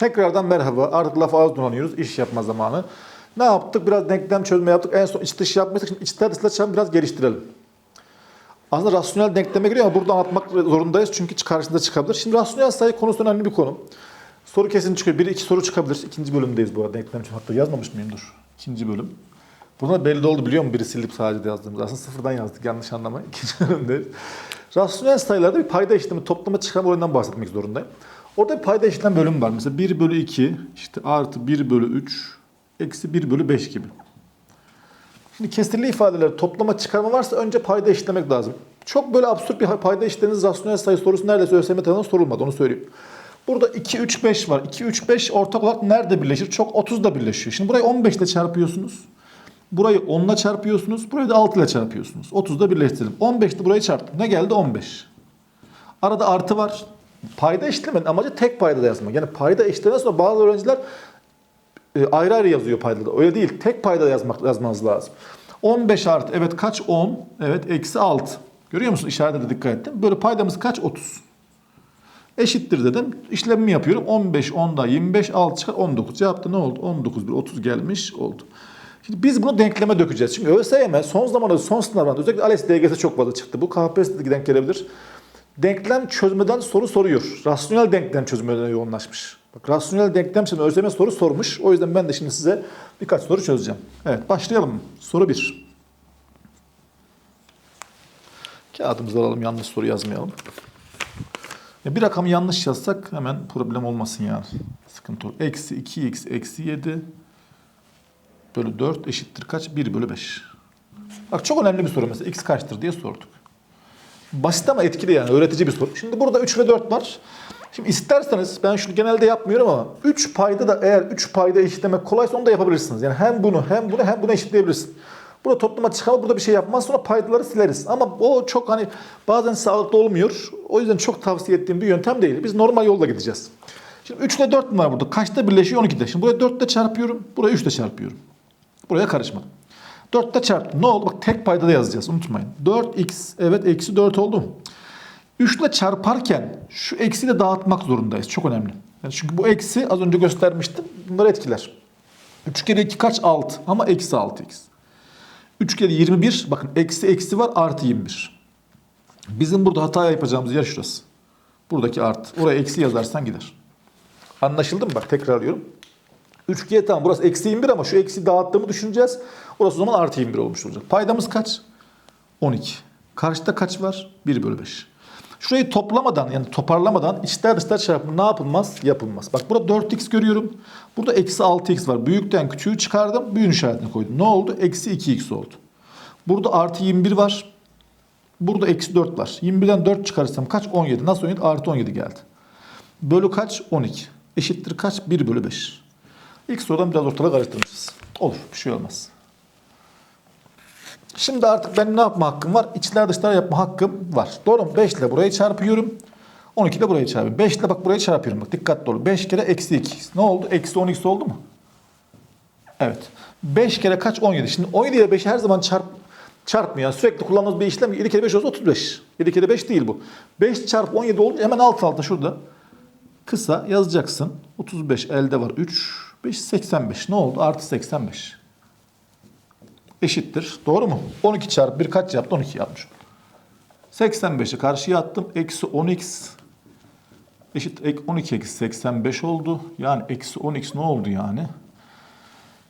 Tekrardan merhaba. Artık laf ağız dolanıyoruz. İş yapma zamanı. Ne yaptık? Biraz denklem çözme yaptık. En son iç dış yapmıştık. Şimdi dışlar çarpımı biraz geliştirelim. Aslında rasyonel denkleme giriyor ama burada anlatmak zorundayız. Çünkü karşısında çıkabilir. Şimdi rasyonel sayı konusu önemli bir konu. Soru kesin çıkıyor. Bir iki soru çıkabilir. İkinci bölümdeyiz bu arada. Denklem için. Hatta yazmamış mıyım? Dur. İkinci bölüm. Burada belli oldu biliyor musun? Biri silip sadece de yazdığımız. Aslında sıfırdan yazdık. Yanlış anlamayın. İkinci bölümdeyiz. Rasyonel sayılarda bir payda işlemi, toplama çıkarma oyundan bahsetmek zorundayım. Orada bir payda işlem bölümü var. Mesela 1 bölü 2, işte artı 1 bölü 3, eksi 1 bölü 5 gibi. Şimdi kesirli ifadeler toplama çıkarma varsa önce payda işlemek lazım. Çok böyle absürt bir payda işlediğiniz rasyonel sayı sorusu neredeyse ÖSYM tarafından sorulmadı onu söyleyeyim. Burada 2, 3, 5 var. 2, 3, 5 ortak olarak nerede birleşir? Çok 30'da birleşiyor. Şimdi burayı 15 ile çarpıyorsunuz. Burayı 10 ile çarpıyorsunuz. Burayı da 6 ile çarpıyorsunuz. 30'da birleştirelim. 15 ile burayı çarptım. Ne geldi? 15. Arada artı var. Payda işlemenin amacı tek payda da yazmak. Yani payda işleme sonra bazı öğrenciler e, ayrı ayrı yazıyor paydada. Öyle değil. Tek payda yazmak yazmanız lazım. 15 artı evet kaç 10? Evet eksi 6. Görüyor musun? İşarete de dikkat ettim. Böyle paydamız kaç? 30. Eşittir dedim. İşlemimi yapıyorum. 15, 10'da 25, 6 çıkar 19. Cevapta ne oldu? 19 bir 30 gelmiş oldu. Şimdi biz bunu denkleme dökeceğiz. Çünkü ÖSYM son zamanlarda son sınavlarda özellikle ALES DGS çok fazla çıktı. Bu KPSS'de denk gelebilir. Denklem çözmeden soru soruyor. Rasyonel denklem çözümüne yoğunlaşmış. Bak rasyonel denklem çözümü ÖSYM soru sormuş. O yüzden ben de şimdi size birkaç soru çözeceğim. Evet başlayalım. Soru 1. Kağıdımızı alalım yanlış soru yazmayalım. Ya bir rakamı yanlış yazsak hemen problem olmasın yani. Sıkıntı olur. Eksi 2x eksi 7 bölü 4 eşittir kaç? 1 bölü 5. Bak çok önemli bir soru mesela. X kaçtır diye sorduk. Basit ama etkili yani öğretici bir soru. Şimdi burada 3 ve 4 var. Şimdi isterseniz ben şunu genelde yapmıyorum ama 3 payda da eğer 3 payda eşitlemek kolaysa onu da yapabilirsiniz. Yani hem bunu hem bunu hem bunu eşitleyebilirsin. Burada toplama çıkarma burada bir şey yapmaz sonra paydaları sileriz. Ama o çok hani bazen sağlıklı olmuyor. O yüzden çok tavsiye ettiğim bir yöntem değil. Biz normal yolda gideceğiz. Şimdi 3 ile 4 var burada. Kaçta birleşiyor? 12'de. Şimdi buraya 4 ile çarpıyorum. Buraya 3 ile çarpıyorum. Buraya karışmadım. 4 ile çarptım. Ne oldu? Bak tek payda da yazacağız. Unutmayın. 4x evet eksi 4 oldu mu? 3 ile çarparken şu eksi de dağıtmak zorundayız. Çok önemli. Yani çünkü bu eksi az önce göstermiştim. Bunları etkiler. 3 kere 2 kaç? 6. Ama eksi 6x. 3 kere 21. Bakın eksi eksi var artı 21. Bizim burada hata yapacağımız yer şurası. Buradaki artı. Oraya eksi yazarsan gider. Anlaşıldı mı? Bak tekrarlıyorum. 3G tamam burası eksi 21 ama şu eksi dağıttığımı düşüneceğiz. Orası o zaman artı 21 olmuş olacak. Paydamız kaç? 12. Karşıda kaç var? 1 bölü 5. Şurayı toplamadan yani toparlamadan içler dışlar çarpımı ne yapılmaz? Yapılmaz. Bak burada 4x görüyorum. Burada eksi 6x var. Büyükten küçüğü çıkardım. Büyüğün işaretini koydum. Ne oldu? Eksi 2x oldu. Burada artı 21 var. Burada eksi 4 var. 21'den 4 çıkarırsam kaç? 17. Nasıl 17? Artı 17 geldi. Bölü kaç? 12. Eşittir kaç? 1 bölü 5. İlk sorudan biraz ortalığı karıştırmışız. Olur. Bir şey olmaz. Şimdi artık benim ne yapma hakkım var? İçler dışlar yapma hakkım var. Doğru mu? 5 ile burayı çarpıyorum. 12 ile burayı çarpıyorum. 5 ile bak burayı çarpıyorum. Bak dikkatli olun. 5 kere eksi 2. Ne oldu? Eksi 12 oldu mu? Evet. 5 kere kaç? 17. Şimdi 17 ile 5'i her zaman çarp çarpmıyor. Sürekli kullandığımız bir işlem 7 kere 5 olsa 35. 7 kere 5 değil bu. 5 çarpı 17 olunca hemen alt alta şurada kısa yazacaksın. 35 elde var 3. 5 85. Ne oldu? Artı 85. Eşittir. Doğru mu? 12 çarpı 1 kaç yaptı? 12 yapmış. 85'i karşıya attım. Eksi 10x eşit 12 eksi 85 oldu. Yani eksi 10x ne oldu yani?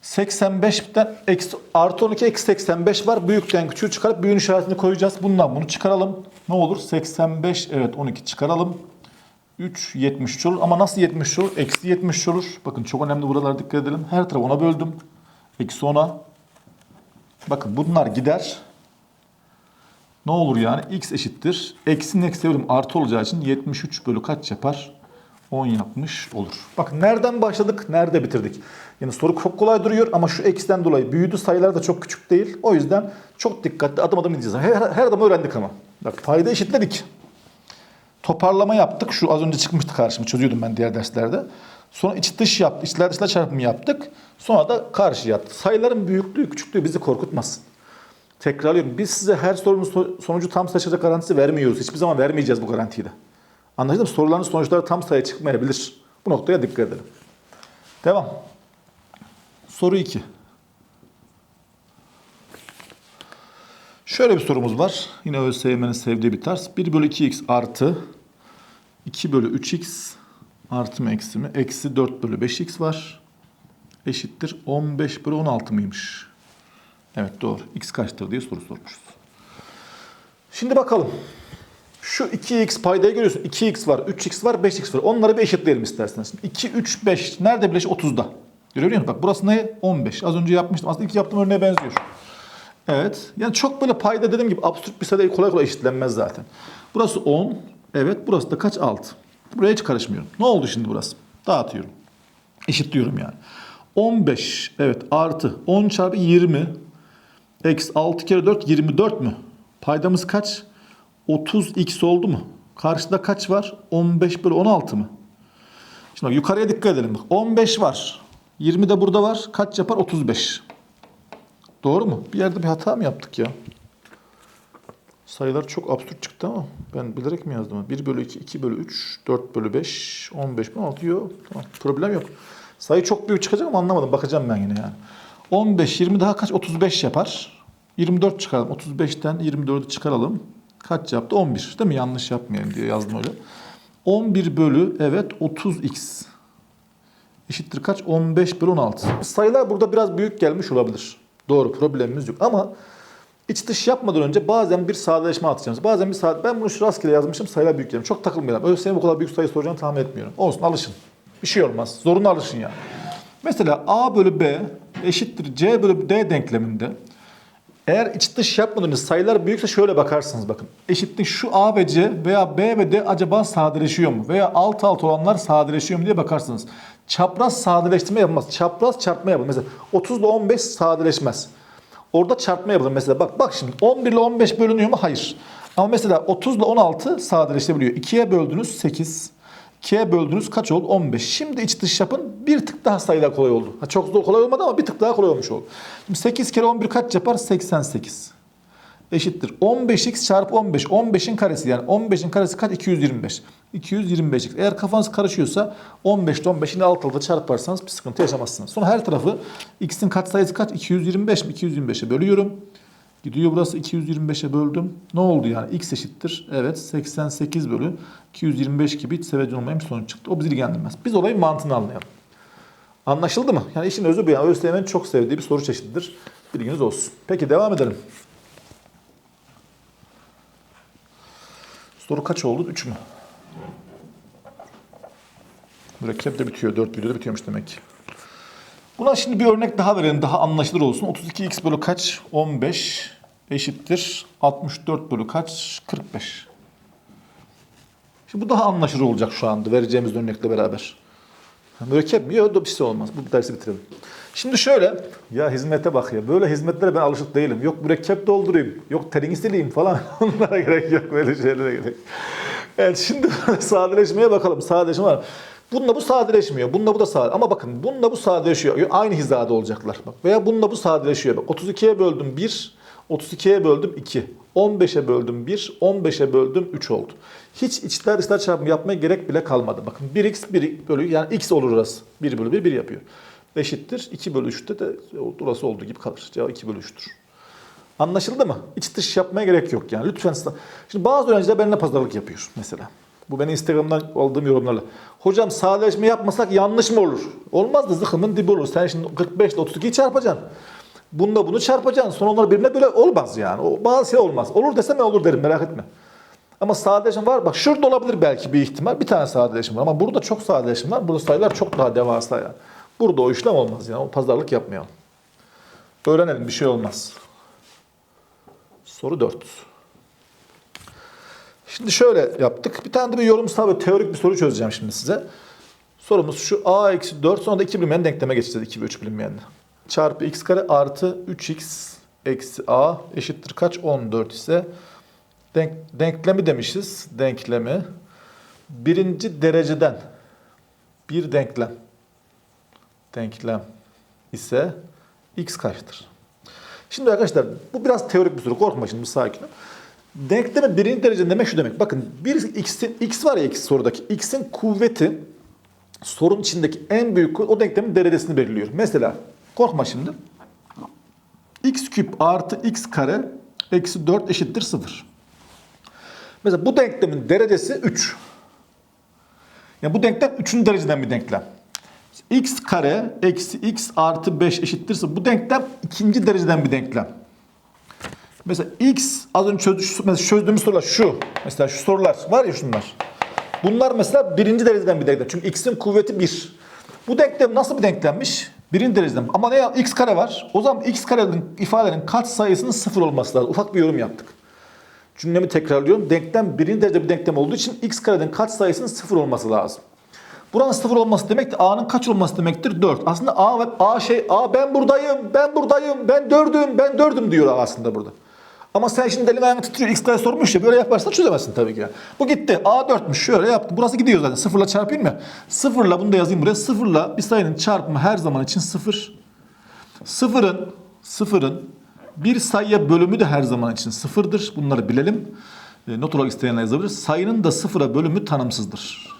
85'ten eksi, artı 12 eksi 85 var. Büyükten küçüğü çıkarıp büyüğün işaretini koyacağız. Bundan bunu çıkaralım. Ne olur? 85 evet 12 çıkaralım. 3 73 olur. Ama nasıl 70 olur? Eksi 70 olur. Bakın çok önemli buralara dikkat edelim. Her tarafı ona böldüm. Eksi 10'a. Bakın bunlar gider. Ne olur yani? X eşittir. Eksinin eksi bölüm artı olacağı için 73 bölü kaç yapar? 10 yapmış olur. Bakın nereden başladık, nerede bitirdik? Yani soru çok kolay duruyor ama şu eksiden dolayı büyüdü sayılar da çok küçük değil. O yüzden çok dikkatli adım adım gideceğiz. Her, her adım öğrendik ama. Bak payda eşitledik. Toparlama yaptık. Şu az önce çıkmıştı karşıma. Çözüyordum ben diğer derslerde. Sonra iç dış yaptık. İçler dışlar çarpımı yaptık. Sonra da karşı yaptık. Sayıların büyüklüğü, küçüklüğü bizi korkutmasın. Tekrarlıyorum. Biz size her sorunun so- sonucu tam sayı çıkacak garantisi vermiyoruz. Hiçbir zaman vermeyeceğiz bu garantiyi de. Anlaşıldı mı? Soruların sonuçları tam sayı çıkmayabilir. Bu noktaya dikkat edelim. Devam. Soru 2. Şöyle bir sorumuz var. Yine ÖSYM'nin sevdiği bir tarz. 1 bölü 2x artı 2 bölü 3x artı mı eksi mi? Eksi 4 bölü 5x var. Eşittir 15 bölü 16 mıymış? Evet doğru. X kaçtır diye soru sormuşuz. Şimdi bakalım. Şu 2x paydayı görüyorsun. 2x var, 3x var, 5x var. Onları bir eşitleyelim isterseniz. 2, 3, 5. Nerede birleş? 30'da. Görebiliyor musun? Bak burası ne? 15. Az önce yapmıştım. Aslında ilk yaptığım örneğe benziyor. Evet. Yani çok böyle payda dediğim gibi absürt bir sayı kolay kolay eşitlenmez zaten. Burası 10. Evet. Burası da kaç? 6. Buraya hiç karışmıyorum. Ne oldu şimdi burası? Dağıtıyorum. Eşitliyorum yani. 15. Evet. Artı 10 çarpı 20. Eksi 6 kere 4 24 mü? Paydamız kaç? 30x oldu mu? Karşıda kaç var? 15 bölü 16 mı? Şimdi bak yukarıya dikkat edelim. Bak 15 var. 20 de burada var. Kaç yapar? 35. Doğru mu? Bir yerde bir hata mı yaptık ya? Sayılar çok absürt çıktı ama ben bilerek mi yazdım? 1 bölü 2, 2 bölü 3, 4 bölü 5, 15 bölü 16. Yok. Tamam. Problem yok. Sayı çok büyük çıkacak ama anlamadım. Bakacağım ben yine yani. 15, 20 daha kaç? 35 yapar. 24 çıkaralım. 35'ten 24'ü çıkaralım. Kaç yaptı? 11. Değil mi? Yanlış yapmayayım diye yazdım öyle. 11 bölü evet 30x eşittir kaç? 15 bölü 16. Sayılar burada biraz büyük gelmiş olabilir. Doğru problemimiz yok ama iç dış yapmadan önce bazen bir sadeleşme atacağız. Bazen bir sade... Ben bunu şu rastgele yazmışım sayılar büyük gelmiş. Çok takılmayalım. ÖSYM bu kadar büyük sayı soracağını tahmin etmiyorum. Olsun alışın. Bir şey olmaz. Zorunlu alışın yani. Mesela A bölü B eşittir C bölü D denkleminde eğer iç dış yapmadan önce sayılar büyükse şöyle bakarsınız bakın. Eşitlik şu A ve C veya B ve D acaba sadeleşiyor mu? Veya alt alt olanlar sadeleşiyor mu diye bakarsınız. Çapraz sadeleştirme yapılmaz. Çapraz çarpma yapılır. Mesela 30 ile 15 sadeleşmez. Orada çarpma yapılır. Mesela bak bak şimdi 11 ile 15 bölünüyor mu? Hayır. Ama mesela 30 ile 16 sadeleşebiliyor. 2'ye böldünüz 8. 2'ye böldünüz kaç oldu? 15. Şimdi iç dış yapın bir tık daha sayılar kolay oldu. Ha, çok zor kolay olmadı ama bir tık daha kolay olmuş oldu. Şimdi 8 kere 11 kaç yapar? 88. Eşittir. 15x çarpı 15. 15'in karesi yani 15'in karesi kaç? 225. 225x. Eğer kafanız karışıyorsa 15 ile 15'in alt alta çarparsanız bir sıkıntı yaşamazsınız. Sonra her tarafı x'in katsayısı kaç? 225 mi? 225'e bölüyorum. Gidiyor burası 225'e böldüm. Ne oldu yani? X eşittir. Evet 88 bölü 225 gibi sevecen olmayan bir sonuç çıktı. O bizi ilgilendirmez. Biz olayın mantığını anlayalım. Anlaşıldı mı? Yani işin özü bu yani. ÖSYM'nin çok sevdiği bir soru çeşididir. Bilginiz olsun. Peki devam edelim. Soru kaç oldu? 3 mü? Mürekkep de bitiyor. 4 videoda bitiyormuş demek ki. Buna şimdi bir örnek daha verelim. Daha anlaşılır olsun. 32x bölü kaç? 15 eşittir. 64 bölü kaç? 45. Şimdi bu daha anlaşılır olacak şu anda vereceğimiz örnekle beraber. Mürekkep mi? Yok bir şey olmaz. Bu dersi bitirelim. Şimdi şöyle, ya hizmete bak ya. Böyle hizmetlere ben alışık değilim. Yok mürekkep doldurayım, yok terini sileyim falan. Onlara gerek yok. Böyle şeylere gerek. Evet şimdi sadeleşmeye bakalım. Sadeleşme var. Bununla bu sadeleşmiyor. Bununla bu da sadeleşiyor. Ama bakın bununla bu sadeleşiyor. Aynı hizada olacaklar. Bak. Veya bununla bu sadeleşiyor. Bak 32'ye böldüm 1, 32'ye böldüm 2. 15'e böldüm 1, 15'e böldüm 3 oldu. Hiç içler dışlar çarpımı yapmaya gerek bile kalmadı. Bakın 1x 1 bölü yani x olur orası. 1 bölü 1 1 yapıyor. Eşittir. 2 bölü 3'te de burası olduğu gibi kalır. Cevap 2 bölü 3'tür. Anlaşıldı mı? İç dış yapmaya gerek yok yani. Lütfen. Şimdi bazı öğrenciler benimle pazarlık yapıyor mesela. Bu benim Instagram'dan aldığım yorumlarla. Hocam sadeleşme yapmasak yanlış mı olur? Olmaz da zıkkımın dibi olur. Sen şimdi 45 ile 32'yi çarpacaksın. Bununla bunu çarpacaksın. Sonra onlar birbirine böyle olmaz yani. O bazı şey olmaz. Olur desem olur derim merak etme. Ama sadeleşme var. Bak şurada olabilir belki bir ihtimal. Bir tane sadeleşme var. Ama burada çok sadeleşme var. Burada sayılar çok daha devasa yani. Burada o işlem olmaz yani. O pazarlık yapmayalım. Öğrenelim bir şey olmaz. Soru 4. Şimdi şöyle yaptık. Bir tane de bir yorumsal ve teorik bir soru çözeceğim şimdi size. Sorumuz şu a eksi 4 sonra da 2 bilinmeyen denkleme geçeceğiz. 2 ve 3 bilinmeyenle. Çarpı x kare artı 3x eksi a eşittir kaç? 14 ise denk, denklemi demişiz. Denklemi birinci dereceden bir denklem denklem ise x kaçtır? Şimdi arkadaşlar bu biraz teorik bir soru. Korkma şimdi sakin ol. Denklemi birinci derece demek şu demek. Bakın bir x'in x var ya x sorudaki. x'in kuvveti sorun içindeki en büyük o denklemin derecesini belirliyor. Mesela korkma şimdi. x küp artı x kare eksi 4 eşittir 0. Mesela bu denklemin derecesi 3. Yani bu denklem 3. dereceden bir denklem. x kare eksi x artı 5 eşittirse bu denklem ikinci dereceden bir denklem. Mesela x az önce çözdü, mesela çözdüğümüz sorular şu. Mesela şu sorular var ya şunlar. Bunlar mesela birinci dereceden bir denklem. Çünkü x'in kuvveti 1. Bu denklem nasıl bir denklemmiş? Birinci dereceden. Ama ne x kare var. O zaman x karenin ifadelerin kat sayısının sıfır olması lazım. Ufak bir yorum yaptık. Cümlemi tekrarlıyorum. Denklem birinci derece bir denklem olduğu için x karenin kat sayısının sıfır olması lazım. Buranın sıfır olması demek de a'nın kaç olması demektir? 4. Aslında a ve a şey a ben buradayım, ben buradayım, ben dördüm, ben dördüm diyor aslında burada. Ama sen şimdi elin ayağını titriyor. X kare sormuş ya böyle yaparsan çözemezsin tabii ki. Bu gitti. A 4'müş. Şöyle yaptı. Burası gidiyor zaten. Sıfırla çarpayım mı? Sıfırla bunu da yazayım buraya. Sıfırla bir sayının çarpımı her zaman için sıfır. Sıfırın, sıfırın bir sayıya bölümü de her zaman için sıfırdır. Bunları bilelim. E, not olarak isteyenler yazabilir. Sayının da sıfıra bölümü tanımsızdır.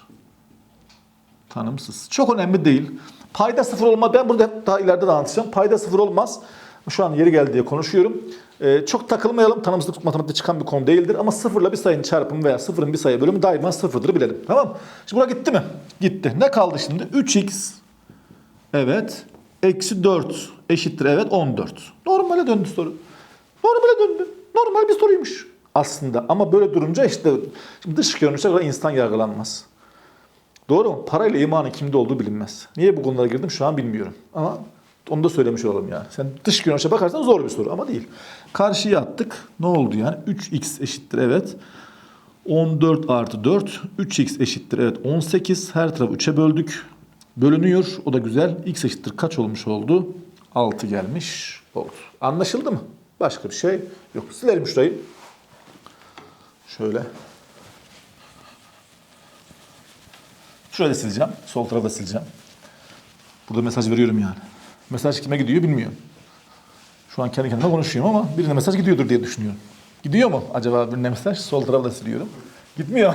Tanımsız. Çok önemli değil. Payda sıfır olma. Ben burada daha ileride de anlatacağım. Payda sıfır olmaz. Şu an yeri geldi diye konuşuyorum. Ee, çok takılmayalım. Tanımsızlık matematikte çıkan bir konu değildir. Ama sıfırla bir sayının çarpımı veya sıfırın bir sayı bölümü daima sıfırdır bilelim. Tamam mı? Şimdi bura gitti mi? Gitti. Ne kaldı şimdi? 3x evet eksi 4 eşittir evet 14. Normale döndü soru. Normale döndü. Normal bir soruymuş aslında. Ama böyle durunca işte şimdi dış görünüşe göre insan yargılanmaz. Doğru mu? Parayla imanın kimde olduğu bilinmez. Niye bu konulara girdim şu an bilmiyorum. Ama onu da söylemiş olalım yani. Sen dış görünüşe bakarsan zor bir soru ama değil. Karşıya attık. Ne oldu yani? 3x eşittir evet. 14 artı 4. 3x eşittir evet 18. Her tarafı 3'e böldük. Bölünüyor. O da güzel. x eşittir kaç olmuş oldu? 6 gelmiş oldu. Anlaşıldı mı? Başka bir şey yok. Silelim şurayı. Şöyle. Şurayı da sileceğim. Sol tarafı da sileceğim. Burada mesaj veriyorum yani. Mesaj kime gidiyor bilmiyorum. Şu an kendi kendime konuşuyorum ama birine mesaj gidiyordur diye düşünüyorum. Gidiyor mu acaba birine mesaj? Sol tarafı da siliyorum. Gitmiyor.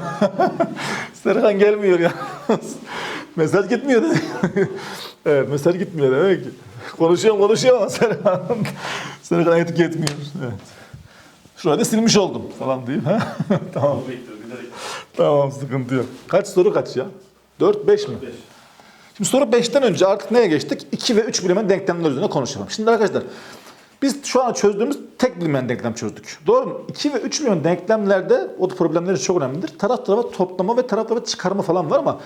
Serkan gelmiyor ya. mesaj gitmiyor dedi. evet mesaj gitmiyor demek ki. Konuşuyorum konuşuyorum ama Serkan, Serkan etki etmiyor. Evet. Şurayı da silmiş oldum falan diyeyim. Ha? tamam. Tamam sıkıntı yok. Kaç soru kaç ya? 4 5 mi? 5. Şimdi soru 5'ten önce artık neye geçtik? 2 ve 3 bilinmeyen denklemler üzerine konuşalım. Şimdi arkadaşlar biz şu an çözdüğümüz tek bilinmeyen denklem çözdük. Doğru mu? 2 ve 3 bilinmeyen denklemlerde o da problemleri çok önemlidir. Taraf tarafa toplama ve taraf tarafa çıkarma falan var ama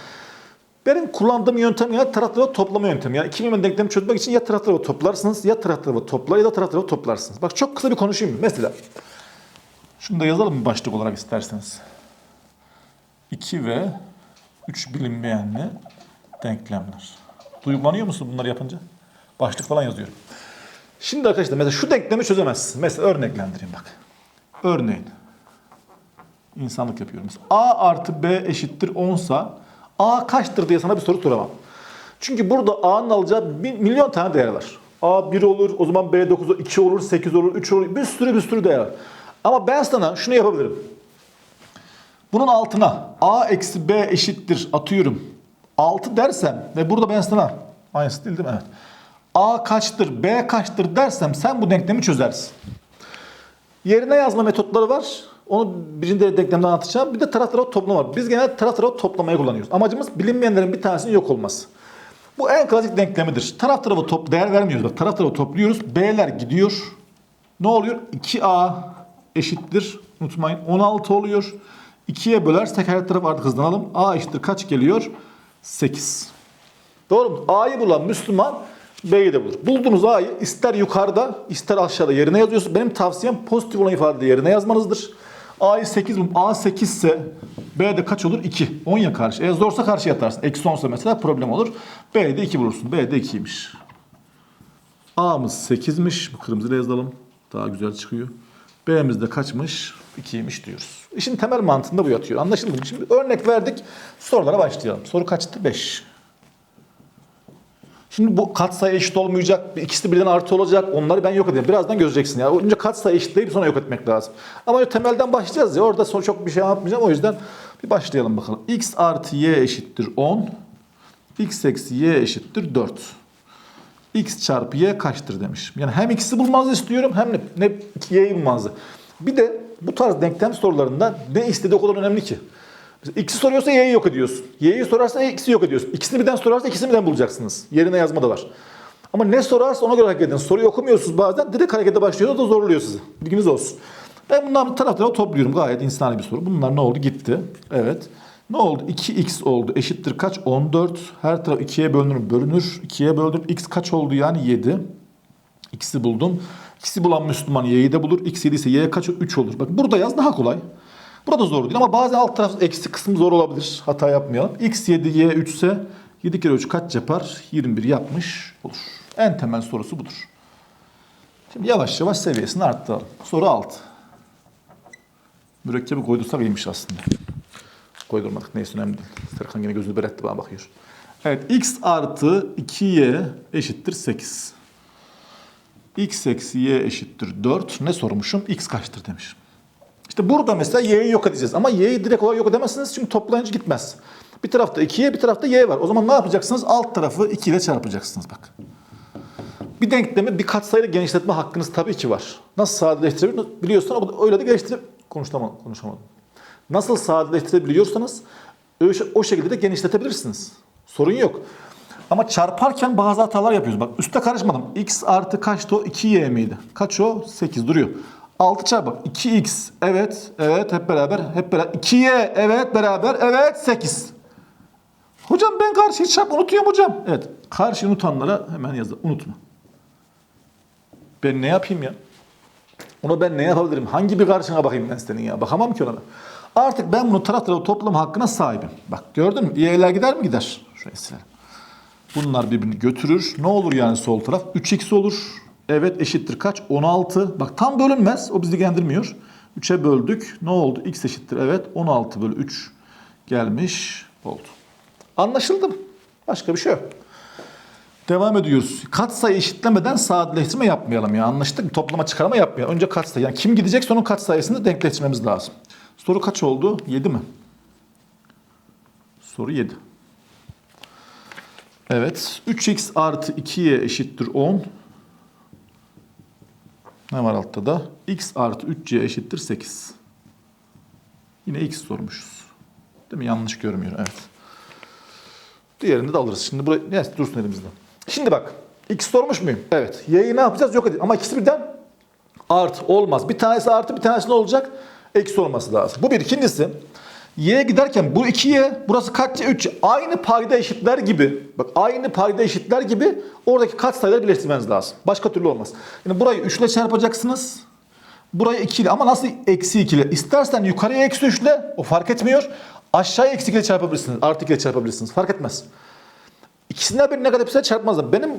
benim kullandığım yöntem ya taraf tarafa toplama yöntemi. Yani iki bilinmeyen denklemi çözmek için ya taraf tarafa toplarsınız ya taraf tarafa toplar ya da taraf tarafa toplarsınız. Bak çok kısa bir konuşayım? Mesela şunu da yazalım mı başlık olarak isterseniz. 2 ve 3 bilinmeyenli denklemler. Duygulanıyor musun bunları yapınca? Başlık falan yazıyorum. Şimdi arkadaşlar mesela şu denklemi çözemezsin. Mesela örneklendireyim bak. Örneğin. insanlık yapıyorum. Mesela A artı B eşittir 10 sa A kaçtır diye sana bir soru soramam. Çünkü burada A'nın alacağı bir milyon tane değer var. A 1 olur, o zaman B 9 olur, 2 olur, 8 olur, 3 olur. Bir sürü bir sürü değer var. Ama ben sana şunu yapabilirim. Bunun altına a eksi b eşittir atıyorum 6 dersem ve burada ben sana aynısı değil değil mi? Evet. a kaçtır b kaçtır dersem sen bu denklemi çözersin. Yerine yazma metotları var. Onu birinci derece denklemde anlatacağım. Bir de taraf tarafa toplama var. Biz genelde taraf tarafa toplamayı kullanıyoruz. Amacımız bilinmeyenlerin bir tanesinin yok olması. Bu en klasik denklemidir. Taraf tarafa top, değer vermiyoruz. Taraf tarafa topluyoruz. B'ler gidiyor. Ne oluyor? 2A eşittir. Unutmayın 16 oluyor. 2'ye bölersek her taraf artık hızlanalım. A eşittir kaç geliyor? 8. Doğru mu? A'yı bulan Müslüman B'yi de bulur. Bulduğunuz A'yı ister yukarıda ister aşağıda yerine yazıyorsunuz. Benim tavsiyem pozitif olan ifadeyi yerine yazmanızdır. A'yı 8 bul. A 8 ise B'de kaç olur? 2. 10 ya karşı. Eğer zorsa karşı yatarsın. Eksi 10 ise mesela problem olur. B'de 2 bulursun. B'de 2'ymiş. A'mız 8'miş. Bu kırmızıyla yazalım. Daha güzel çıkıyor. B'miz de kaçmış? 2'ymiş diyoruz. İşin temel mantığında bu yatıyor. Anlaşıldı mı? Şimdi örnek verdik. Sorulara başlayalım. Soru kaçtı? 5. Şimdi bu katsayı eşit olmayacak. İkisi de birden artı olacak. Onları ben yok edeyim. Birazdan göreceksin. Ya. Önce katsayı eşitleyip sonra yok etmek lazım. Ama temelden başlayacağız ya. Orada çok bir şey anlatmayacağım. O yüzden bir başlayalım bakalım. x artı y eşittir 10. x eksi y eşittir 4. x çarpı y kaçtır demiş. Yani hem x'i bulmanızı istiyorum hem de ne y'yi bulmanızı. Bir de bu tarz denklem sorularında ne istediği o kadar önemli ki. X'i soruyorsa y'yi yok ediyorsun. Y'yi sorarsa x'i yok ediyorsun. İkisini birden sorarsa ikisini birden bulacaksınız. Yerine yazma da var. Ama ne sorarsa ona göre hareket edin. Soruyu okumuyorsunuz bazen. Direkt harekete başlıyor. Da zorluyor sizi. Bilginiz olsun. Ben bunları bir taraf tarafa topluyorum. Gayet insani bir soru. Bunlar ne oldu? Gitti. Evet. Ne oldu? 2x oldu. Eşittir kaç? 14. Her taraf 2'ye bölünür. Bölünür. 2'ye böldüm. x kaç oldu yani? 7. X'i buldum. X'i bulan Müslüman y'yi de bulur. X 7 ise y kaç? 3 olur. Bak burada yaz daha kolay. Burada zor değil ama bazen alt taraf eksi kısmı zor olabilir. Hata yapmayalım. X 7 y 3 ise 7 kere 3 kaç yapar? 21 yapmış olur. En temel sorusu budur. Şimdi yavaş yavaş seviyesini arttıralım. Soru 6. Mürekkebi koydursak iyiymiş aslında. Koydurmadık neyse önemli değil. Serkan yine gözünü beretti bana bakıyor. Evet x artı 2y eşittir 8. x eksi y eşittir 4. Ne sormuşum? x kaçtır demişim. İşte burada mesela y'yi yok edeceğiz. Ama y'yi direkt olarak yok edemezsiniz çünkü toplayınca gitmez. Bir tarafta 2y bir tarafta y var. O zaman ne yapacaksınız? Alt tarafı 2 ile çarpacaksınız bak. Bir denklemi bir katsayıyla genişletme hakkınız tabii ki var. Nasıl sadeleştirebilir biliyorsan o- öyle de geliştirip konuşamadım. konuşamadım. Nasıl sadeleştirebiliyorsanız o şekilde de genişletebilirsiniz. Sorun yok. Ama çarparken bazı hatalar yapıyoruz. Bak üste karışmadım. x artı kaçtı o? 2y miydi? Kaç o? 8 duruyor. 6 çarpı 2x evet evet hep beraber hep beraber 2y evet beraber evet 8. Hocam ben karşıyı çarp unutuyorum hocam. Evet karşıyı unutanlara hemen yazın unutma. Ben ne yapayım ya? Ona ben ne yapabilirim? Hangi bir karşına bakayım ben senin ya? Bakamam ki ona ben. Artık ben bunu taraf toplama hakkına sahibim. Bak gördün mü? Y'ler gider mi? Gider. Şuraya silelim. Bunlar birbirini götürür. Ne olur yani sol taraf? 3x olur. Evet eşittir kaç? 16. Bak tam bölünmez. O bizi ilgilendirmiyor. 3'e böldük. Ne oldu? x eşittir evet. 16 bölü 3 gelmiş oldu. Anlaşıldı mı? Başka bir şey yok. Devam ediyoruz. Katsayı eşitlemeden sadeleştirme yapmayalım ya. Anlaştık mı? Toplama çıkarma yapmayalım. Önce katsayı. Yani kim gidecekse onun katsayısını denkleştirmemiz lazım. Soru kaç oldu? 7 mi? Soru 7. Evet. 3x artı 2y eşittir 10. Ne var altta da? x artı 3y eşittir 8. Yine x sormuşuz. Değil mi? Yanlış görmüyor. Evet. Diğerini de alırız. Şimdi buraya neyse dursun elimizde. Şimdi bak. X sormuş muyum? Evet. Y'yi ne yapacağız? Yok edeceğiz. Ama ikisi birden artı olmaz. Bir tanesi artı bir tanesi ne olacak? Eksi olması lazım. Bu bir. İkincisi Y'ye giderken bu 2Y burası kaç? 3. Aynı payda eşitler gibi. Bak aynı payda eşitler gibi oradaki katsayıları birleştirmeniz lazım. Başka türlü olmaz. Yani burayı 3 ile çarpacaksınız. Burayı 2 ile ama nasıl eksi 2 ile? İstersen yukarıya eksi 3 ile o fark etmiyor. Aşağıya eksi 2 ile çarpabilirsiniz. Artı 2 ile çarpabilirsiniz. Fark etmez. İkisinden biri negatifse çarpmazlar. Benim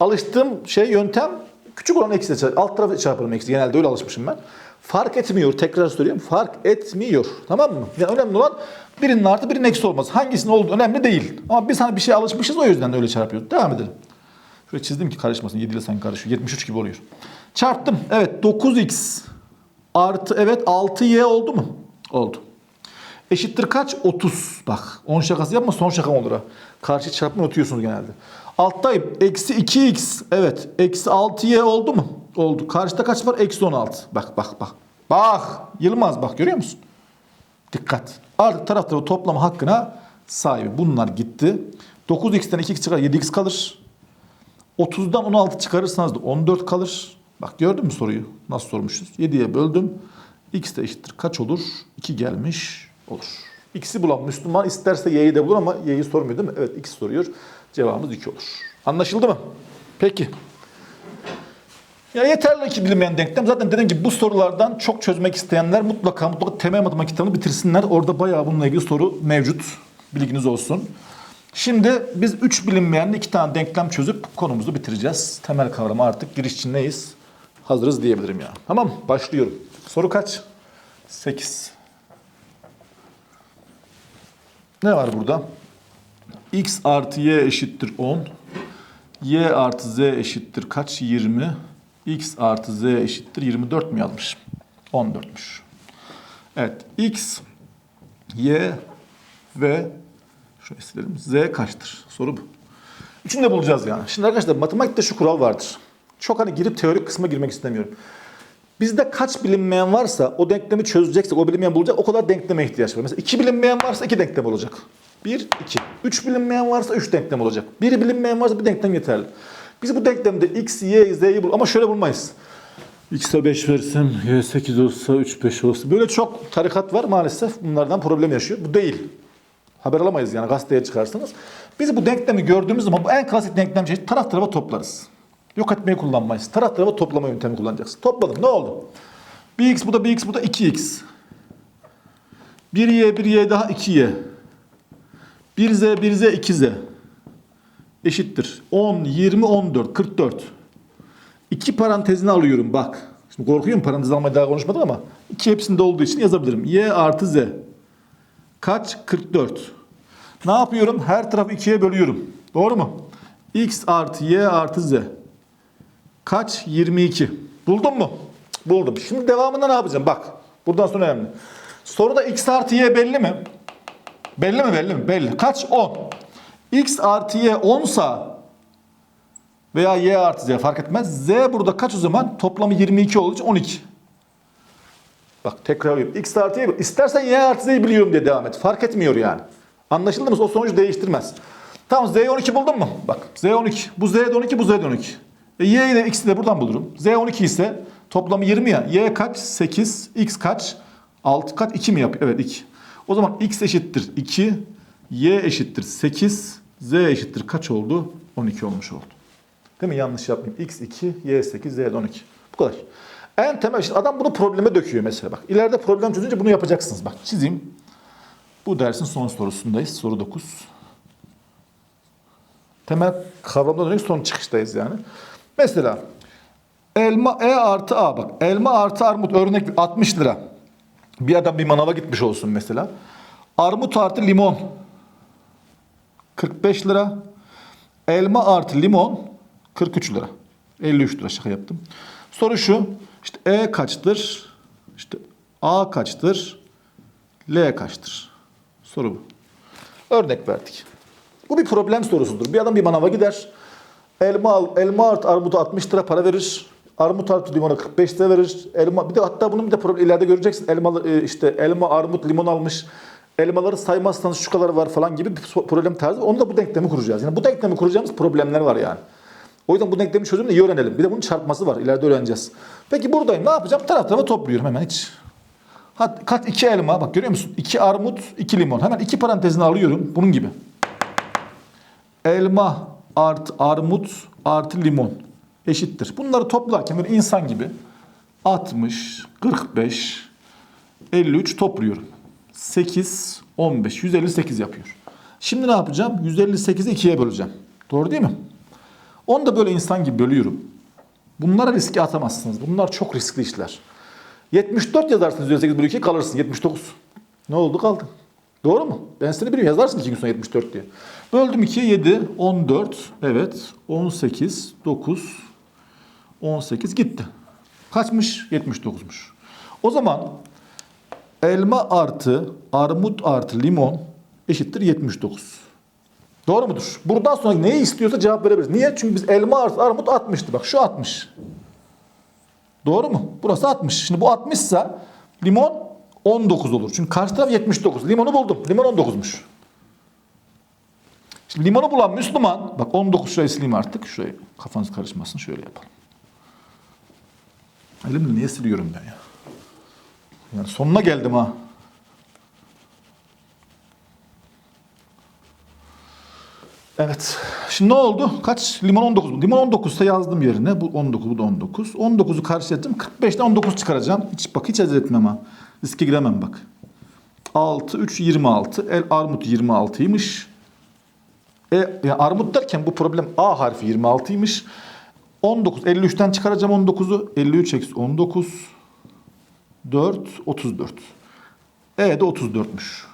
alıştığım şey yöntem küçük olan eksi ile çarp- alt tarafı çarparım eksi. Genelde öyle alışmışım ben. Fark etmiyor. Tekrar söylüyorum. Fark etmiyor. Tamam mı? Yani önemli olan birinin artı birinin eksi olması. Hangisinin olduğu önemli değil. Ama biz hani bir şeye alışmışız o yüzden öyle çarpıyoruz. Devam edelim. Şöyle çizdim ki karışmasın. 7 ile sen karışıyor. 73 gibi oluyor. Çarptım. Evet 9x artı evet 6y oldu mu? Oldu. Eşittir kaç? 30. Bak 10 şakası yapma son şakam olur ha. Karşı çarpma unutuyorsunuz genelde. Alttayım. Eksi 2x. Evet. Eksi 6y oldu mu? Oldu. Karşıda kaç var? Eksi 16. Bak bak bak. Bak. Yılmaz bak görüyor musun? Dikkat. Artık taraf tarafı toplama hakkına sahibi. Bunlar gitti. 9x'ten 2x çıkar 7x kalır. 30'dan 16 çıkarırsanız da 14 kalır. Bak gördün mü soruyu? Nasıl sormuşuz? 7'ye böldüm. X de eşittir. Kaç olur? 2 gelmiş olur. X'i bulan Müslüman isterse Y'yi de bulur ama Y'yi sormuyor değil mi? Evet X soruyor. Cevabımız 2 olur. Anlaşıldı mı? Peki. Ya yeterli ki bilinmeyen denklem. Zaten dediğim gibi bu sorulardan çok çözmek isteyenler mutlaka mutlaka temel matematik kitabını bitirsinler. Orada bayağı bununla ilgili soru mevcut. Bilginiz olsun. Şimdi biz 3 bilinmeyenli 2 tane denklem çözüp konumuzu bitireceğiz. Temel kavrama artık giriş için neyiz? Hazırız diyebilirim ya. Tamam başlıyorum. Soru kaç? 8. Ne var burada? x artı y eşittir 10. y artı z eşittir kaç? 20. x artı z eşittir 24 mü yazmış? 14'müş. Evet. x, y ve Şöyle silelim. Z kaçtır? Soru bu. Üçünü de bulacağız yani. Şimdi arkadaşlar matematikte şu kural vardır. Çok hani girip teorik kısma girmek istemiyorum. Bizde kaç bilinmeyen varsa o denklemi çözeceksek, o bilinmeyen bulacak o kadar denkleme ihtiyaç var. Mesela iki bilinmeyen varsa iki denklem olacak. Bir, iki. Üç bilinmeyen varsa üç denklem olacak. Biri bilinmeyen varsa bir denklem yeterli. Biz bu denklemde x, y, z'yi bul ama şöyle bulmayız. X'e 5 versem, Y 8 olsa, 3, 5 olsa. Böyle çok tarikat var maalesef. Bunlardan problem yaşıyor. Bu değil. Haber alamayız yani gazeteye çıkarsanız. Biz bu denklemi gördüğümüz zaman bu en klasik denklem çeşit taraf tarafa toplarız. Yok etmeyi kullanmayız. Taraf tarafa toplama yöntemi kullanacaksın. Topladım. Ne oldu? 1x bu da 1x bu da 2x. 1y 1y daha 2y. 1z 1z 2z. Eşittir. 10, 20, 14, 44. İki parantezini alıyorum bak. Şimdi korkuyorum parantez almayı daha konuşmadık ama iki hepsinde olduğu için yazabilirim. Y artı Z. Kaç? 44. Ne yapıyorum? Her tarafı ikiye bölüyorum. Doğru mu? X artı Y artı Z. Kaç? 22. Buldun mu? Buldum. Şimdi devamında ne yapacağım? Bak. Buradan sonra önemli. Soruda X artı Y belli mi? Belli mi? Belli mi? Belli. Kaç? 10. X artı Y 10 sa veya y artı z fark etmez. Z burada kaç o zaman? Toplamı 22 olduğu için 12. Bak tekrarlıyorum. X artı y. İstersen y artı z'yi biliyorum diye devam et. Fark etmiyor yani. Anlaşıldı mı? O sonucu değiştirmez. Tamam z'yi 12 buldun mu? Bak z 12. Bu z de 12, bu z de 12. E, y'yi de x'i de buradan bulurum. z 12 ise toplamı 20 ya. y kaç? 8. x kaç? 6 kaç? 2 mi yapıyor? Evet 2. O zaman x eşittir 2. y eşittir 8. z eşittir kaç oldu? 12 olmuş oldu. Değil mi? Yanlış yapmayayım. X2, Y8, Z12. Bu kadar. En temel işte adam bunu probleme döküyor mesela bak. İleride problem çözünce bunu yapacaksınız. Bak çizeyim. Bu dersin son sorusundayız. Soru 9. Temel kavramdan dönük son çıkıştayız yani. Mesela elma E artı A bak. Elma artı armut örnek 60 lira. Bir adam bir manava gitmiş olsun mesela. Armut artı limon 45 lira. Elma artı limon 43 lira. 53 lira şaka yaptım. Soru şu. İşte E kaçtır? İşte A kaçtır? L kaçtır? Soru bu. Örnek verdik. Bu bir problem sorusudur. Bir adam bir manava gider. Elma elma artı armutu 60 lira para verir. Armut artı limona 45 lira verir. Elma bir de hatta bunun bir de problem ileride göreceksin. Elma e, işte elma, armut, limon almış. Elmaları saymazsanız şu kadar var falan gibi bir problem tarzı. Onu da bu denklemi kuracağız. Yani bu denklemi kuracağımız problemler var yani. O yüzden bu denklemi çözümünü iyi öğrenelim. Bir de bunun çarpması var. İleride öğreneceğiz. Peki buradayım. Ne yapacağım? Taraf tarafa topluyorum hemen hiç. Hat, kat iki elma. Bak görüyor musun? İki armut, iki limon. Hemen iki parantezini alıyorum. Bunun gibi. Elma artı armut artı limon eşittir. Bunları toplarken böyle insan gibi 60, 45, 53 topluyorum. 8, 15, 158 yapıyor. Şimdi ne yapacağım? 158'i ikiye böleceğim. Doğru değil mi? Onu da böyle insan gibi bölüyorum. Bunlara riske atamazsınız. Bunlar çok riskli işler. 74 yazarsın 158 bölü 2 kalırsın 79. Ne oldu kaldın. Doğru mu? Ben seni biliyorum yazarsın 2 gün sonra 74 diye. Böldüm 2'ye 7, 14, evet 18, 9, 18 gitti. Kaçmış? 79'muş. O zaman elma artı armut artı limon eşittir 79. Doğru mudur? Buradan sonra neyi istiyorsa cevap verebiliriz. Niye? Çünkü biz elma artı armut 60'tı. Bak şu 60. Doğru mu? Burası 60. Şimdi bu 60 ise limon 19 olur. Çünkü karşı taraf 79. Limonu buldum. Limon 19'muş. Şimdi limonu bulan Müslüman, bak 19 şurayı sileyim artık. Şurayı kafanız karışmasın. Şöyle yapalım. Elimle niye siliyorum ben ya? Yani sonuna geldim ha. Evet. Şimdi ne oldu? Kaç? Limon 19 mu? Limon 19 ise yazdım yerine. Bu 19, bu da 19. 19'u karşılattım. 45'ten 19 çıkaracağım. Hiç bak hiç acele etmem ha. Riske giremem bak. 6, 3, 26. El armut 26'ymış. E, yani armut derken bu problem A harfi 26'ymış. 19, 53'ten çıkaracağım 19'u. 53 eksi 19. 4, 34. E de 34'müş.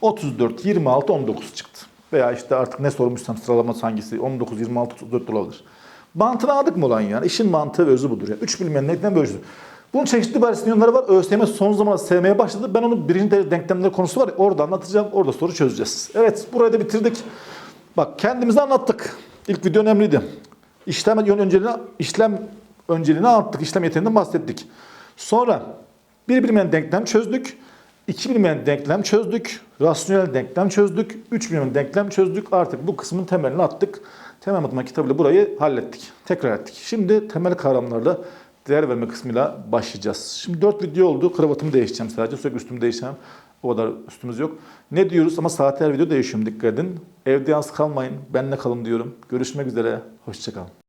34, 26, 19 çıktı. Veya işte artık ne sormuşsam sıralaması hangisi 19, 26, 34 olabilir. Mantığını aldık mı olan yani? İşin mantığı ve özü budur. Yani. Üç bilinmeyen neden böyle çözülür? Bunun çeşitli versiyonları var. ÖSYM son zamanlarda sevmeye başladı. Ben onu birinci derece denklemler konusu var. Orada anlatacağım. Orada soru çözeceğiz. Evet burayı da bitirdik. Bak kendimizi anlattık. İlk video önemliydi. İşlem önceliğini, işlem önceliğini anlattık. İşlem yeteneğinden bahsettik. Sonra bir bilinmeyen denklem çözdük. iki bilinmeyen denklem çözdük. Rasyonel denklem çözdük. Üç bilinmeyen denklem çözdük. Artık bu kısmın temelini attık. Temel matematik kitabıyla burayı hallettik. Tekrar ettik. Şimdi temel kavramlarla değer verme kısmıyla başlayacağız. Şimdi dört video oldu. Kravatımı değiştireceğim sadece. Sürekli üstümü değiştireceğim. O kadar üstümüz yok. Ne diyoruz ama saat her video değişiyorum dikkat edin. Evde yalnız kalmayın. Benle kalın diyorum. Görüşmek üzere. Hoşçakalın.